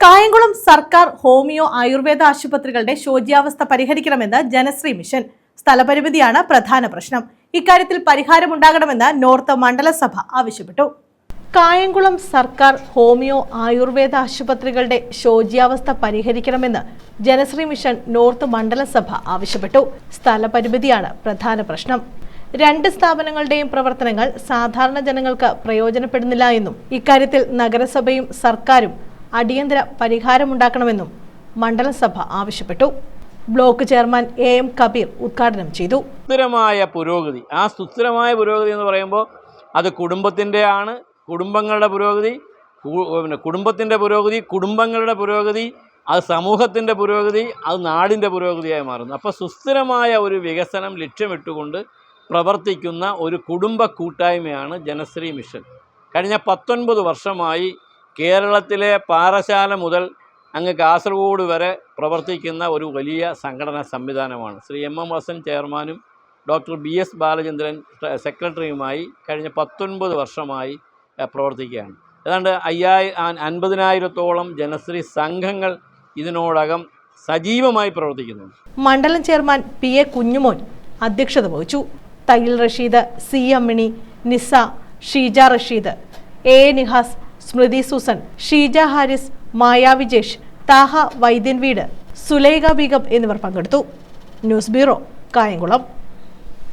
കായംകുളം സർക്കാർ ഹോമിയോ ആയുർവേദ ആശുപത്രികളുടെ ശോച്യാവസ്ഥ പരിഹരിക്കണമെന്ന് ജനശ്രീ മിഷൻ സ്ഥലപരിമിതിയാണ് പ്രധാന പ്രശ്നം. ഇക്കാര്യത്തിൽ പരിഹാരമുണ്ടാകണമെന്ന് നോർത്ത് മണ്ഡലസഭ ആവശ്യപ്പെട്ടു. കായംകുളം സർക്കാർ ഹോമിയോ ആയുർവേദ ആശുപത്രികളുടെ ശോച്യാവസ്ഥ പരിഹരിക്കണമെന്ന് ജനശ്രീ മിഷൻ നോർത്ത് മണ്ഡലസഭ ആവശ്യപ്പെട്ടു. സ്ഥലപരിമിതിയാണ് പ്രധാന പ്രശ്നം. രണ്ട് സ്ഥാപനങ്ങളുടെയും പ്രവർത്തനങ്ങൾ സാധാരണ ജനങ്ങൾക്ക് പ്രയോജനപ്പെടുന്നില്ല എന്നും ഇക്കാര്യത്തിൽ നഗരസഭയും സർക്കാരും അടിയന്തര പരിഹാരമുണ്ടാക്കണമെന്നും മണ്ഡലസഭ ആവശ്യപ്പെട്ടു. Block chairman A M Kabeer ഉദ്ഘാടനം ചെയ്തു. സുസ്ഥിരമായ പുരോഗതി. ആ സുസ്ഥിരമായ പുരോഗതി എന്ന് പറയുമ്പോൾ അത് കുടുംബത്തിന്റെ ആണ് കുടുംബങ്ങളുടെ പുരോഗതി പിന്നെ കുടുംബത്തിന്റെ പുരോഗതി കുടുംബങ്ങളുടെ പുരോഗതി അത് സമൂഹത്തിന്റെ പുരോഗതി അത് നാടിന്റെ പുരോഗതിയായി മാറുന്നു. അപ്പോൾ സുസ്ഥിരമായ ഒരു വികസനം ലക്ഷ്യമിട്ടുകൊണ്ട് പ്രവർത്തിക്കുന്ന ഒരു കുടുംബ കൂട്ടായ്മയാണ് ജനശ്രീ മിഷൻ. കഴിഞ്ഞ പത്തൊൻപത് വർഷമായി കേരളത്തിലെ പാറശാല മുതൽ അങ്ങ് കാസർഗോഡ് വരെ പ്രവർത്തിക്കുന്ന ഒരു വലിയ സംഘടനാ സംവിധാനമാണ്. ശ്രീ എം എം ഹസൻ ചെയർമാനും ഡോക്ടർ ബി എസ് ബാലചന്ദ്രൻ സെക്രട്ടറിയുമായി കഴിഞ്ഞ പത്തൊൻപത് വർഷമായി പ്രവർത്തിക്കുകയാണ്. ഏതാണ്ട് അയ്യായി അൻപതിനായിരത്തോളം ജനശ്രീ സംഘങ്ങൾ ഇതിനോടകം സജീവമായി പ്രവർത്തിക്കുന്നു. മണ്ഡലം ചെയർമാൻ പി എ കുഞ്ഞുമോൻ അധ്യക്ഷത വഹിച്ചു. Thayyil Rasheed C Ammini Nisa Sheeja Rasheed A Nihas Smrithi Susan Sheeja Haris Maya Vijesh Thaha Vaidyanveedu Sulaikha Beegum എന്നിവർ പങ്കെടുത്തു. News bureau Kayamkulam.